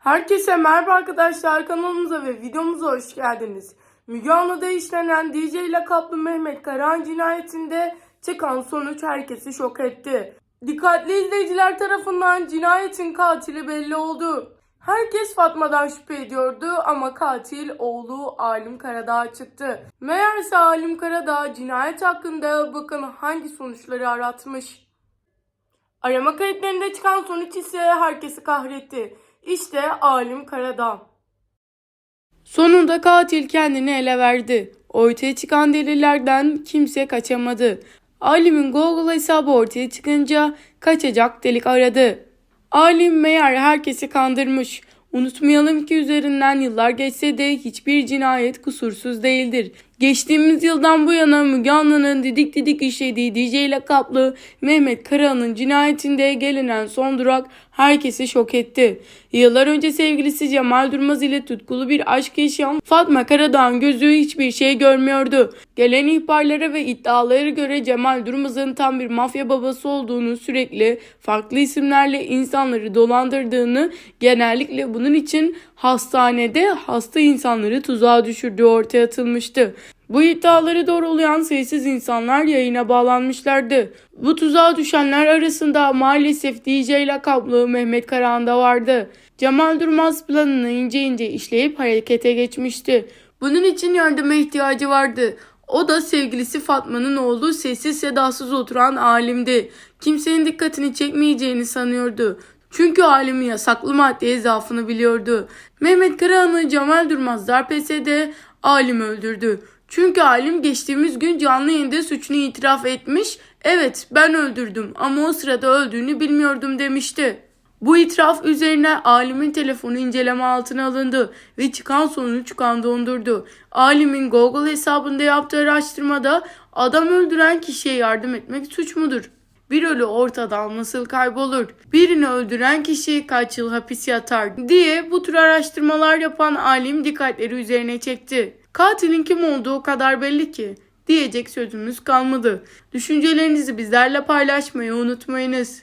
Herkese merhaba arkadaşlar kanalımıza ve videomuza hoş geldiniz. Müge Anlı'da işlenen DJ lakaplı Mehmet Karahan cinayetinde çıkan sonuç herkesi şok etti. Dikkatli izleyiciler tarafından cinayetin katili belli oldu. Herkes Fatma'dan şüphe ediyordu ama katil oğlu Alim Karadağ çıktı. Meğerse Alim Karadağ cinayet hakkında bakın hangi sonuçları aratmış. Arama kayıtlarında çıkan sonuç ise herkesi kahretti. İşte Alim Karadağ. Sonunda katil kendini ele verdi. Ortaya çıkan delillerden kimse kaçamadı. Alim'in Google hesabı ortaya çıkınca kaçacak delik aradı. Alim meğer herkesi kandırmış. Unutmayalım ki üzerinden yıllar geçse de hiçbir cinayet kusursuz değildir. Geçtiğimiz yıldan bu yana Müge Anlı'nın didik didik işlediği DJ lakaplı Mehmet Karahan'ın cinayetinde gelinen son durak herkesi şok etti. Yıllar önce sevgilisi Cemal Durmaz ile tutkulu bir aşk yaşayan Fatma Karadağ'ın gözü hiçbir şey görmüyordu. Gelen ihbarlara ve iddialara göre Cemal Durmaz'ın tam bir mafya babası olduğunu sürekli farklı isimlerle insanları dolandırdığını genellikle bunun için hastanede hasta insanları tuzağa düşürdüğü ortaya atılmıştı. Bu iddiaları doğrulayan sayısız insanlar yayına bağlanmışlardı. Bu tuzağa düşenler arasında maalesef DJ lakaplı Mehmet Karahan da vardı. Cemal Durmaz planını ince ince işleyip harekete geçmişti. Bunun için yardıma ihtiyacı vardı. O da sevgilisi Fatma'nın oğlu sessiz sedasız oturan alimdi. Kimsenin dikkatini çekmeyeceğini sanıyordu. Çünkü alimin yasaklı maddeye zaafını biliyordu. Mehmet Karahan'ı Cemal Durmaz darp etse de alim öldürdü. Çünkü alim geçtiğimiz gün canlı yayında suçunu itiraf etmiş. Evet ben öldürdüm ama o sırada öldüğünü bilmiyordum demişti. Bu itiraf üzerine alimin telefonu inceleme altına alındı ve çıkan sonuç kan dondurdu. Alimin Google hesabında yaptığı araştırmada adam öldüren kişiye yardım etmek suç mudur? Bir ölü ortadan nasıl kaybolur? Birini öldüren kişi kaç yıl hapis yatar diye bu tür araştırmalar yapan alim dikkatleri üzerine çekti. Katilin kim olduğu kadar belli ki diyecek sözümüz kalmadı. Düşüncelerinizi bizlerle paylaşmayı unutmayınız.